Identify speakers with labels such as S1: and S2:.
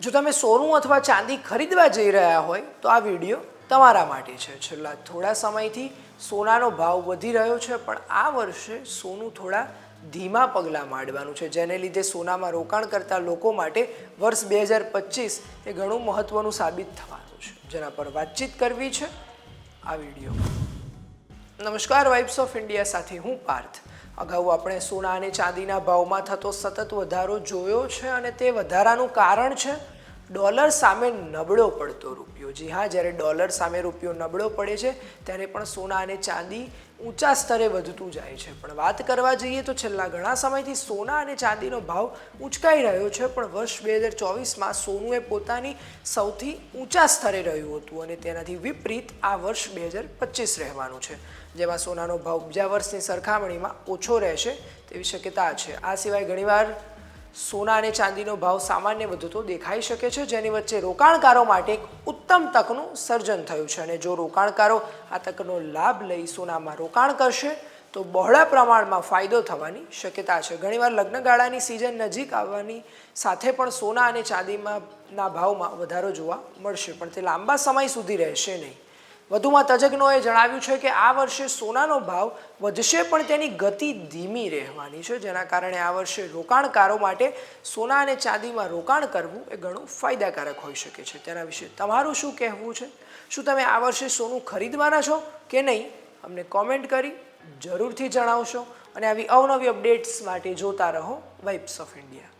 S1: જો તમે સોનું અથવા ચાંદી ખરીદવા જઈ રહ્યા હોય, તો આ વીડિયો તમારા માટે છે. છેલ્લા થોડા સમયથી સોનાનો ભાવ વધી રહ્યો છે, પણ આ વર્ષે સોનું થોડા ધીમા પગલાં માંડવાનું છે. જેને લીધે સોનામાં રોકાણ કરતા લોકો માટે વર્ષ બે હજાર પચીસ એ ઘણું મહત્ત્વનું સાબિત થવાનું છે. જેના પર વાતચીત કરવી છે આ વીડિયો. નમસ્કાર, વાઇબ્સ ઓફ ઇન્ડિયા સાથે હું પાર્થ. અગાઉ આપણે સોના અને ચાંદીના ભાવમાં થતો સતત વધારો જોયો છે અને તે વધારાનું કારણ છે? ડોલર સામે નબળો પડતો રૂપિયો. જી હા, જ્યારે ડોલર સામે રૂપિયો નબળો પડે છે, ત્યારે પણ સોના અને ચાંદી ઊંચા સ્તરે વધતું જાય છે. પણ વાત કરવા જઈએ તો છેલ્લા ઘણા સમયથી સોના અને ચાંદીનો ભાવ ઊંચકાઈ રહ્યો છે, પણ વર્ષ બે હજાર ચોવીસમાં સોનું એ પોતાની સૌથી ઊંચા સ્તરે રહ્યું હતું અને તેનાથી વિપરીત આ વર્ષ બે હજાર પચીસ રહેવાનું છે. જેમાં સોનાનો ભાવ બીજા વર્ષની સરખામણીમાં ઓછો રહેશે તેવી શક્યતા છે. આ સિવાય ઘણીવાર સોના અને ચાંદીનો ભાવ સામાન્ય વધતો દેખાઈ શકે છે, જેની વચ્ચે રોકાણકારો માટે એક ઉત્તમ તકનું સર્જન થયું છે. અને જો રોકાણકારો આ તકનો લાભ લઈ સોનામાં રોકાણ કરશે, તો બહોળા પ્રમાણમાં ફાયદો થવાની શક્યતા છે. ઘણીવાર લગ્નગાળાની સિઝન નજીક આવવાની સાથે પણ સોના અને ચાંદીમાં ના ભાવમાં વધારો જોવા મળશે, પણ તે લાંબા સમય સુધી રહેશે નહીં. વધુમાં તજજ્ઞોએ જણાવ્યું છે કે આ વર્ષે સોનાનો ભાવ વધશે, પણ તેની ગતિ ધીમી રહેવાની છે, જેના કારણે આ વર્ષે રોકાણકારો માટે સોના અને ચાંદીમાં રોકાણ કરવું એ ઘણું ફાયદાકારક હોઈ શકે છે. તેના વિશે તમારું શું કહેવું છે? શું તમે આ વર્ષે સોનું ખરીદવાના છો કે નહીં? અમને કોમેન્ટ કરી જરૂરથી જણાવશો અને આવી અવનવી અપડેટ્સ માટે જોતા રહો વાઇબ્સ ઓફ ઇન્ડિયા